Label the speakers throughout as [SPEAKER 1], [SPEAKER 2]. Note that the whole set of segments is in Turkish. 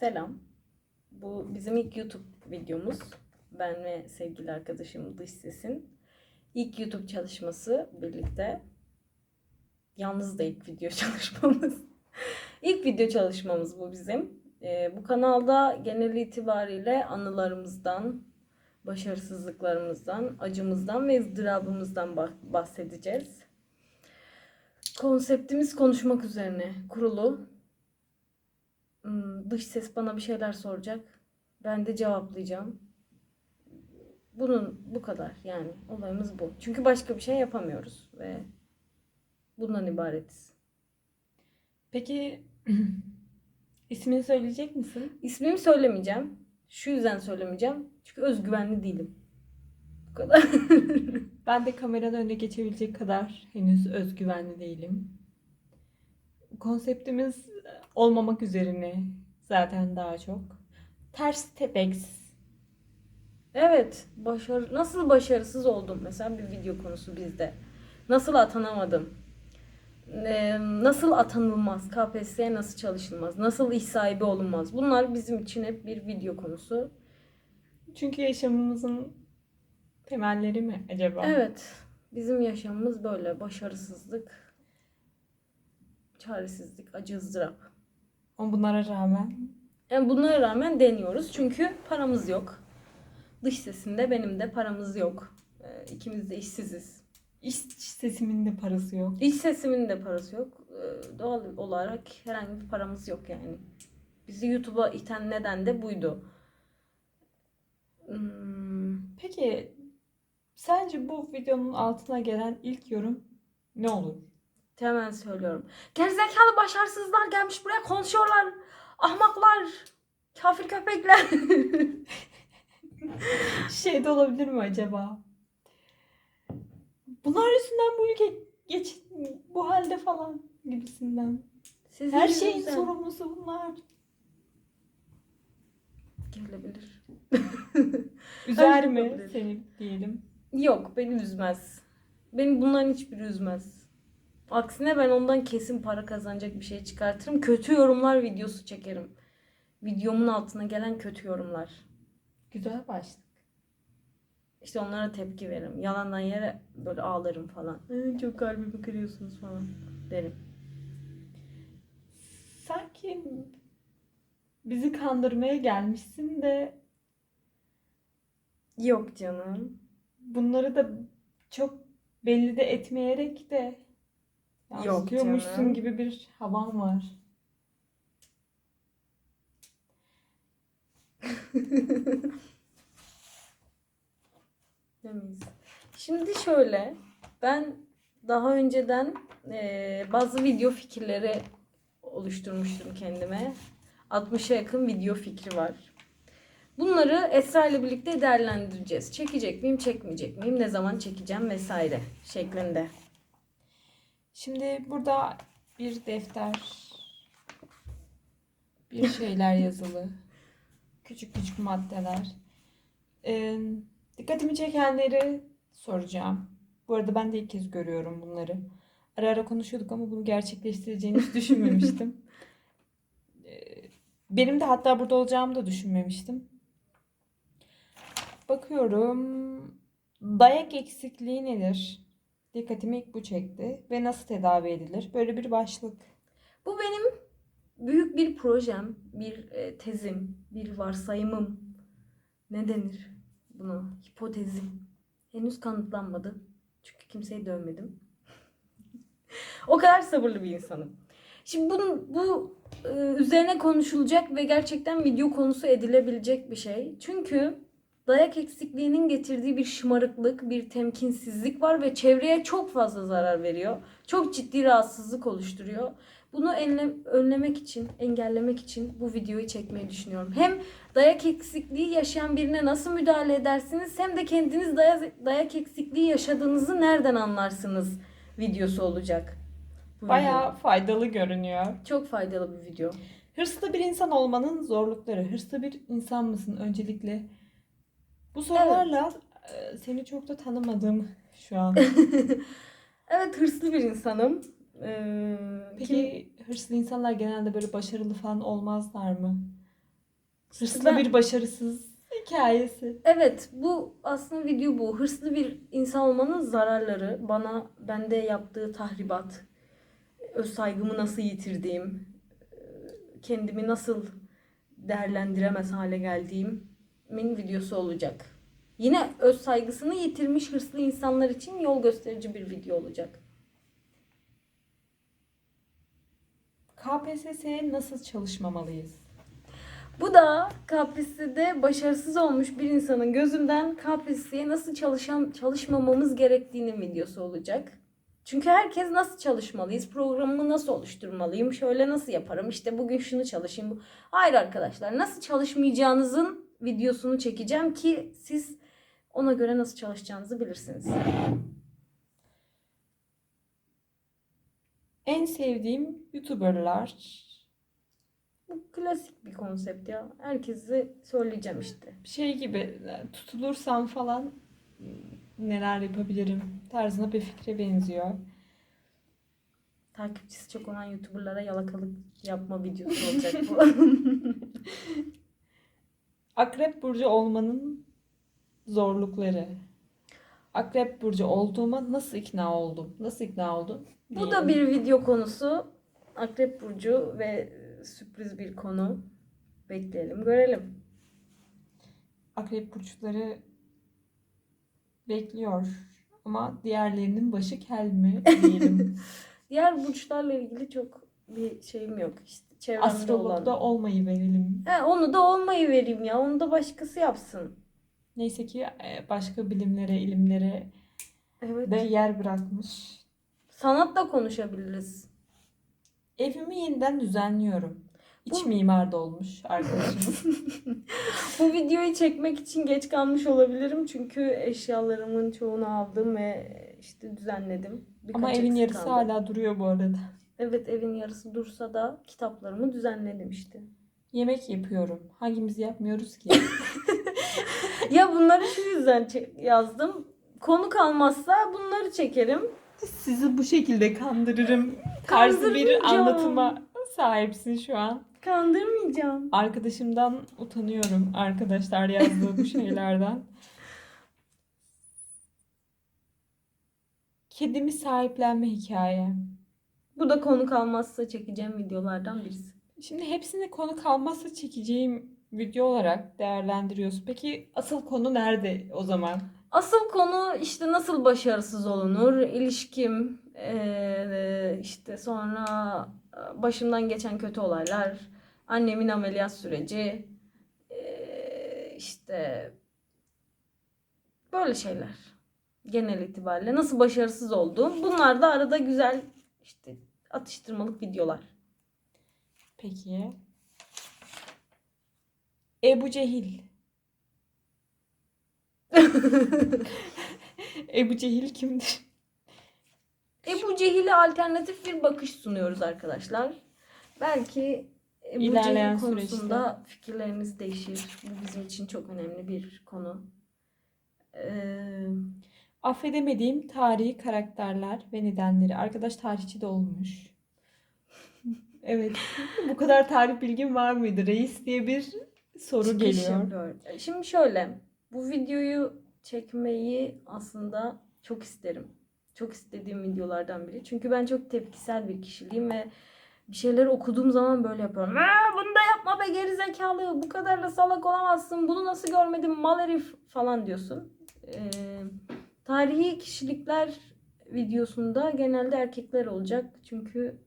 [SPEAKER 1] Selam. Bu bizim ilk YouTube videomuz. Ben ve sevgili arkadaşım Dış Ses'in ilk YouTube çalışması birlikte. Yalnız da ilk video çalışmamız. ilk video çalışmamız bu bizim. Ee, bu kanalda genel itibariyle anılarımızdan, başarısızlıklarımızdan, acımızdan ve ızdırabımızdan bah- bahsedeceğiz. Konseptimiz konuşmak üzerine kurulu. Hmm, Dış ses bana bir şeyler soracak. Ben de cevaplayacağım. Bunun bu kadar yani olayımız bu. Çünkü başka bir şey yapamıyoruz ve bundan ibaretiz.
[SPEAKER 2] Peki ismini söyleyecek misin?
[SPEAKER 1] İsmimi söylemeyeceğim. Şu yüzden söylemeyeceğim. Çünkü özgüvenli değilim. Bu kadar.
[SPEAKER 2] Ben de kameranın önüne geçebilecek kadar henüz özgüvenli değilim. Konseptimiz olmamak üzerine zaten daha çok. Ters tepex.
[SPEAKER 1] Evet, başarı nasıl başarısız oldum mesela bir video konusu bizde. Nasıl atanamadım? Ee, nasıl atanılmaz? KPSS'ye nasıl çalışılmaz? Nasıl iş sahibi olunmaz? Bunlar bizim için hep bir video konusu.
[SPEAKER 2] Çünkü yaşamımızın temelleri mi acaba?
[SPEAKER 1] Evet, bizim yaşamımız böyle başarısızlık, çaresizlik, acı ızdırap.
[SPEAKER 2] Ama bunlara rağmen
[SPEAKER 1] Yani bunlara rağmen deniyoruz çünkü paramız yok. Dış sesinde benim de paramız yok. Ee, ikimiz de işsiziz.
[SPEAKER 2] iş sesimin de parası yok.
[SPEAKER 1] İç sesimin de parası yok. Ee, Doğal olarak herhangi bir paramız yok yani. Bizi YouTube'a iten neden de buydu. Hmm,
[SPEAKER 2] Peki sence bu videonun altına gelen ilk yorum ne olur?
[SPEAKER 1] Hemen söylüyorum. Gerizekalı başarısızlar gelmiş buraya konuşuyorlar. Ahmaklar. Kafir köpekler.
[SPEAKER 2] Şey de olabilir mi acaba? Bunlar yüzünden bu ülke geç bu halde falan gibisinden.
[SPEAKER 1] Sizin
[SPEAKER 2] Her şeyin
[SPEAKER 1] yüzünüzden.
[SPEAKER 2] sorumlusu bunlar.
[SPEAKER 1] Gelebilir.
[SPEAKER 2] Üzer mi seni diyelim.
[SPEAKER 1] Yok beni üzmez. Beni bunların hiçbiri üzmez. Aksine ben ondan kesin para kazanacak bir şey çıkartırım. Kötü yorumlar videosu çekerim. Videomun altına gelen kötü yorumlar.
[SPEAKER 2] Güzel başlık.
[SPEAKER 1] İşte onlara tepki veririm. Yalandan yere böyle ağlarım falan. "Ee, Çok kalbimi kırıyorsunuz falan derim.
[SPEAKER 2] Sanki bizi kandırmaya gelmişsin de
[SPEAKER 1] Yok canım.
[SPEAKER 2] bunları da çok belli de etmeyerek de yansıtıyormuşsun
[SPEAKER 1] canım.
[SPEAKER 2] gibi bir havan var.
[SPEAKER 1] Şimdi şöyle. Ben daha önceden eee, bazı video fikirleri oluşturmuştum kendime. 60'a yakın video fikri var. Bunları Esra ile birlikte değerlendireceğiz. Çekecek miyim, çekmeyecek miyim, ne zaman çekeceğim vesaire şeklinde.
[SPEAKER 2] Şimdi burada bir defter, bir şeyler yazılı, küçük küçük maddeler. Ee, dikkatimi çekenleri soracağım. Bu arada ben de ilk kez görüyorum bunları. Ara ara konuşuyorduk ama bunu gerçekleştireceğini hiç düşünmemiştim. Ee, benim de hatta burada olacağımı da düşünmemiştim. Bakıyorum. Dayak eksikliği nedir? Dikkatimi ilk bu çekti. Ve nasıl tedavi edilir? Böyle bir başlık.
[SPEAKER 1] Bu benim büyük bir projem, bir e, tezim, bir varsayımım. Ne denir buna? Hipotezim. Henüz kanıtlanmadı. Çünkü kimseyi dövmedim. o kadar sabırlı bir insanım. Şimdi bunun, bu e, üzerine konuşulacak ve gerçekten video konusu edilebilecek bir şey. Çünkü dayak eksikliğinin getirdiği bir şımarıklık, bir temkinsizlik var ve çevreye çok fazla zarar veriyor. Çok ciddi rahatsızlık oluşturuyor. Bunu enle- önlemek için, engellemek için bu videoyu çekmeyi düşünüyorum. Hem dayak eksikliği yaşayan birine nasıl müdahale edersiniz hem de kendiniz dayak, dayak eksikliği yaşadığınızı nereden anlarsınız videosu olacak. Bu
[SPEAKER 2] Bayağı faydalı görünüyor.
[SPEAKER 1] video. çok faydalı bir video.
[SPEAKER 2] Hırslı bir insan olmanın zorlukları. Hırslı bir insan mısın öncelikle? Bu sorularla e, seni çok da tanımadım şu an.
[SPEAKER 1] Evet hırslı bir insanım. Ee, kim-
[SPEAKER 2] Peki hırslı insanlar genelde böyle başarılı falan olmazlar mı? Hırslı
[SPEAKER 1] Ben-
[SPEAKER 2] bir başarısız hikayesi.
[SPEAKER 1] Evet bu aslında video bu. Hırslı bir insan olmanın zararları. Bana bende yaptığı tahribat. Öz saygımı nasıl yitirdiğim. Kendimi nasıl değerlendiremez hale geldiğimin videosu olacak. Yine öz saygısını yitirmiş hırslı insanlar için yol gösterici bir video olacak.
[SPEAKER 2] KPSS'ye nasıl çalışmamalıyız?
[SPEAKER 1] Bu da KPSS'de başarısız olmuş bir insanın gözünden KPSS'ye nasıl çalışan, çalışmamamız gerektiğinin videosu olacak. Çünkü herkes nasıl çalışmalıyız, programımı nasıl oluşturmalıyım, şöyle nasıl yaparım, işte bugün şunu çalışayım. Hayır arkadaşlar, nasıl çalışmayacağınızın videosunu çekeceğim ki siz ona göre nasıl çalışacağınızı bilirsiniz.
[SPEAKER 2] En sevdiğim YouTuber'lar.
[SPEAKER 1] Bu klasik bir konsept ya. Herkese söyleyeceğim işte.
[SPEAKER 2] Şey gibi tutulursam falan neler yapabilirim tarzına bir fikre benziyor.
[SPEAKER 1] Takipçisi çok olan YouTuber'lara yalakalık yapma videosu olacak bu.
[SPEAKER 2] Akrep burcu olmanın zorlukları. Akrep burcu olduğuma nasıl ikna oldum? Nasıl ikna oldum?
[SPEAKER 1] Bu da bir video konusu. Akrep Burcu ve sürpriz bir konu. Bekleyelim, görelim.
[SPEAKER 2] Akrep burçları bekliyor. Ama diğerlerinin başı kel mi diyelim.
[SPEAKER 1] Diğer burçlarla ilgili çok bir şeyim yok. İşte çevremde olan.
[SPEAKER 2] Astrologda olmayı verelim.
[SPEAKER 1] He, onu da olmayı vereyim ya. Onu da başkası yapsın.
[SPEAKER 2] Neyse ki e, başka bilimlere, ilimlere
[SPEAKER 1] Evet.
[SPEAKER 2] de yer bırakmış.
[SPEAKER 1] Sanatla konuşabiliriz.
[SPEAKER 2] Evimi yeniden düzenliyorum. İç
[SPEAKER 1] Bu-
[SPEAKER 2] mimar da olmuş arkadaşımız.
[SPEAKER 1] Bu videoyu çekmek için geç kalmış olabilirim. Çünkü eşyalarımın çoğunu aldım ve işte düzenledim. Birkaç
[SPEAKER 2] Ama evin yarısı
[SPEAKER 1] kaldı.
[SPEAKER 2] hala duruyor bu arada.
[SPEAKER 1] Evet evin yarısı dursa da kitaplarımı düzenledim işte.
[SPEAKER 2] Yemek yapıyorum. Hangimiz yapmıyoruz ki?
[SPEAKER 1] Ya bunları şu yüzden çe- yazdım. Konu kalmazsa bunları çekerim.
[SPEAKER 2] Sizi bu şekilde kandırırım. Tarzı bir
[SPEAKER 1] Kandırmayacağım.
[SPEAKER 2] anlatıma sahipsin şu an.
[SPEAKER 1] Kandırmayacağım.
[SPEAKER 2] Arkadaşımdan utanıyorum. Arkadaşlar yazdığı bu şeylerden. Kedimi sahiplenme hikaye.
[SPEAKER 1] Bu da konu kalmazsa çekeceğim videolardan birisi.
[SPEAKER 2] Şimdi hepsini konu kalmazsa çekeceğim video olarak değerlendiriyorsun. Peki asıl konu nerede o zaman?
[SPEAKER 1] Asıl konu işte nasıl başarısız olunur, ilişkim, işte sonra başımdan geçen kötü olaylar, annemin ameliyat süreci, işte böyle şeyler. Genel itibariyle nasıl başarısız olduğum. Bunlar da arada güzel işte atıştırmalık videolar.
[SPEAKER 2] Peki. Ebu Cehil. Ebu Cehil kimdir?
[SPEAKER 1] Ebu Cehil'e alternatif bir bakış sunuyoruz arkadaşlar. Belki Ebu
[SPEAKER 2] İlerleyen
[SPEAKER 1] Cehil konusunda fikirleriniz değişir. Bu bizim için çok önemli bir konu. Ee,
[SPEAKER 2] Affedemediğim tarihi karakterler ve nedenleri. Arkadaş tarihçi de olmuş. evet. Bu kadar tarih bilgin var mıydı? Reis diye bir soru
[SPEAKER 1] çıkış
[SPEAKER 2] geliyor.
[SPEAKER 1] Şimdi şöyle. Bu videoyu çekmeyi aslında çok isterim. Çok istediğim videolardan biri. Çünkü ben çok tepkisel bir kişiliğim ve bir şeyleri okuduğum zaman böyle yapıyorum. Aa, bunu da yapma be gerizekalı. Bu kadar da salak olamazsın. Bunu nasıl görmedin mal herif falan diyorsun. Ee, tarihi kişilikler videosunda genelde erkekler olacak. Çünkü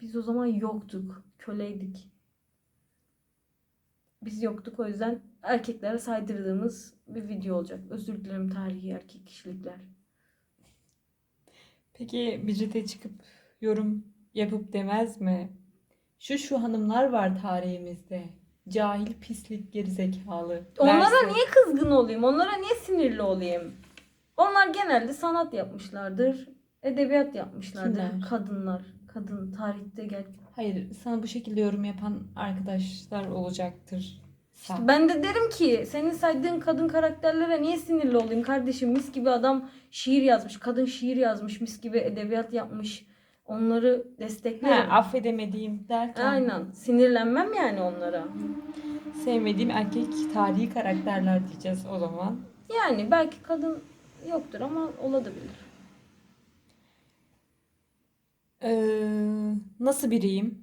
[SPEAKER 1] biz o zaman yoktuk. Köleydik. Biz yoktuk o yüzden erkeklere saydırdığımız bir video olacak. Özür dilerim tarihi erkek kişilikler.
[SPEAKER 2] Peki Bridget'e çıkıp yorum yapıp demez mi? Şu şu hanımlar var tarihimizde. Cahil, pislik, gerizekalı.
[SPEAKER 1] Onlara
[SPEAKER 2] Derse-
[SPEAKER 1] niye kızgın olayım? Onlara niye sinirli olayım? Onlar genelde sanat yapmışlardır. Edebiyat yapmışlardır.
[SPEAKER 2] Kimler?
[SPEAKER 1] Kadınlar. Kadın tarihte gel.
[SPEAKER 2] Hayır, sana bu şekilde yorum yapan arkadaşlar olacaktır. Sen.
[SPEAKER 1] Ben de derim ki senin saydığın kadın karakterlere niye sinirli olayım kardeşim? Mis gibi adam şiir yazmış. Kadın şiir yazmış. Mis gibi edebiyat yapmış. Onları desteklerim.
[SPEAKER 2] affedemediğim derken.
[SPEAKER 1] Aynen. Sinirlenmem yani onlara.
[SPEAKER 2] sevmediğim erkek tarihi karakterler diyeceğiz o zaman.
[SPEAKER 1] Yani belki kadın yoktur ama olabilir.
[SPEAKER 2] Ee, nasıl biriyim?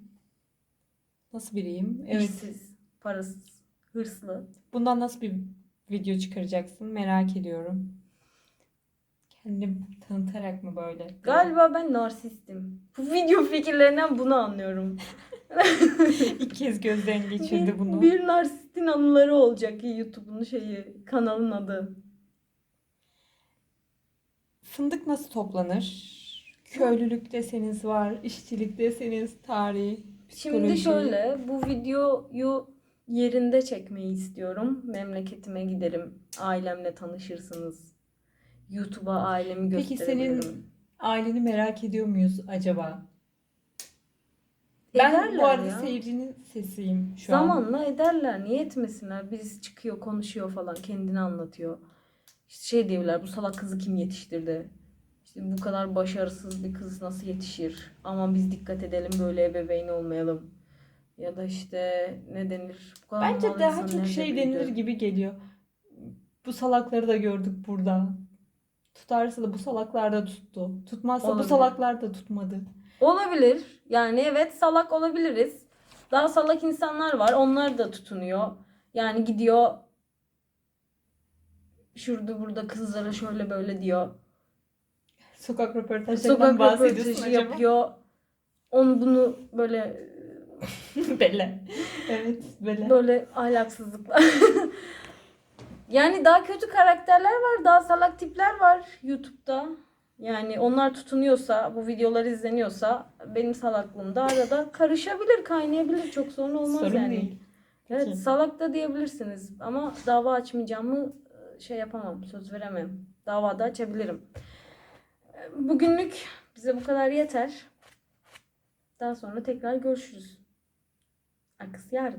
[SPEAKER 2] Nasıl biriyim? Evet.
[SPEAKER 1] İşsiz, parasız, hırslı.
[SPEAKER 2] Bundan nasıl bir video çıkaracaksın merak ediyorum. Kendini tanıtarak mı böyle?
[SPEAKER 1] Galiba ben narsistim. Bu video fikirlerinden bunu anlıyorum.
[SPEAKER 2] İlk kez gözden geçirdi
[SPEAKER 1] bir,
[SPEAKER 2] bunu.
[SPEAKER 1] bir narsistin anıları olacak YouTube'un şeyi, kanalın adı.
[SPEAKER 2] Fındık nasıl toplanır? Köylülük deseniz var, işçilik deseniz tarih,
[SPEAKER 1] Şimdi
[SPEAKER 2] psikoloji.
[SPEAKER 1] şöyle bu videoyu yerinde çekmeyi istiyorum. Memleketime giderim. Ailemle tanışırsınız. YouTube'a ailemi
[SPEAKER 2] Peki
[SPEAKER 1] gösterebilirim.
[SPEAKER 2] senin aileni merak ediyor muyuz acaba? Ben
[SPEAKER 1] Ederler
[SPEAKER 2] bu arada
[SPEAKER 1] ya.
[SPEAKER 2] seyircinin sesiyim şu an.
[SPEAKER 1] Zamanla ederler. Niye etmesinler? Biz çıkıyor, konuşuyor falan, kendini anlatıyor. İşte şey diyorlar, bu salak kızı kim yetiştirdi? İşte bu kadar başarısız bir kız nasıl yetişir? Ama biz dikkat edelim böyle ebeveyn olmayalım. Ya da işte ne denir? Bu kadar
[SPEAKER 2] Bence daha çok şey
[SPEAKER 1] büyüdü?
[SPEAKER 2] denir gibi geliyor. Bu salakları da gördük burada. Tutarsa da bu salaklar da tuttu. Tutmazsa bu
[SPEAKER 1] Olabilir.
[SPEAKER 2] salaklar da tutmadı.
[SPEAKER 1] Olabilir. Yani evet salak olabiliriz. Daha salak insanlar var. Onlar da tutunuyor. Yani gidiyor şurada burada kızlara şöyle böyle diyor.
[SPEAKER 2] Sokak röportajlarından
[SPEAKER 1] Sokak
[SPEAKER 2] bahsediyorsun acaba?
[SPEAKER 1] yapıyor. Onu bunu böyle
[SPEAKER 2] Bele. Evet, bele.
[SPEAKER 1] böyle ahlaksızlıklar. yani daha kötü karakterler var, daha salak tipler var YouTube'da. Yani onlar tutunuyorsa, bu videolar izleniyorsa benim salaklığım da arada karışabilir, kaynayabilir. Çok sorun olmaz
[SPEAKER 2] Sorun
[SPEAKER 1] yani.
[SPEAKER 2] değil.
[SPEAKER 1] Evet,
[SPEAKER 2] Peki.
[SPEAKER 1] salak da diyebilirsiniz ama dava açmayacağımı şey yapamam, söz veremem. Davada açabilirim. Bugünlük bize bu kadar yeter. Daha sonra tekrar görüşürüz. Arkası yarın.